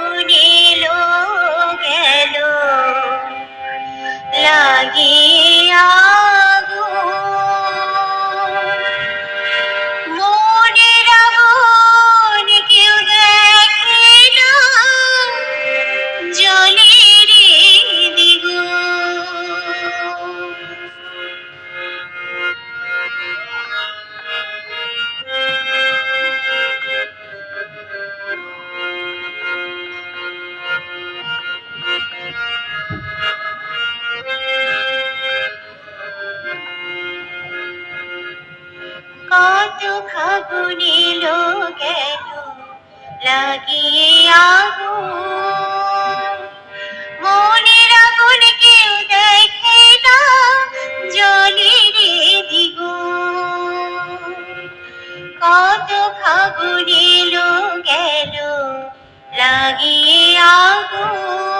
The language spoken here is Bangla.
এলো গেল লাগিয়ে কত ফাগুনে গেল লাগিয়ে আগুন মনের আগুন কেউ দেখে না জলে রে দ্বিগুণ কত ফাগুনে গেল লাগিয়ে আগুন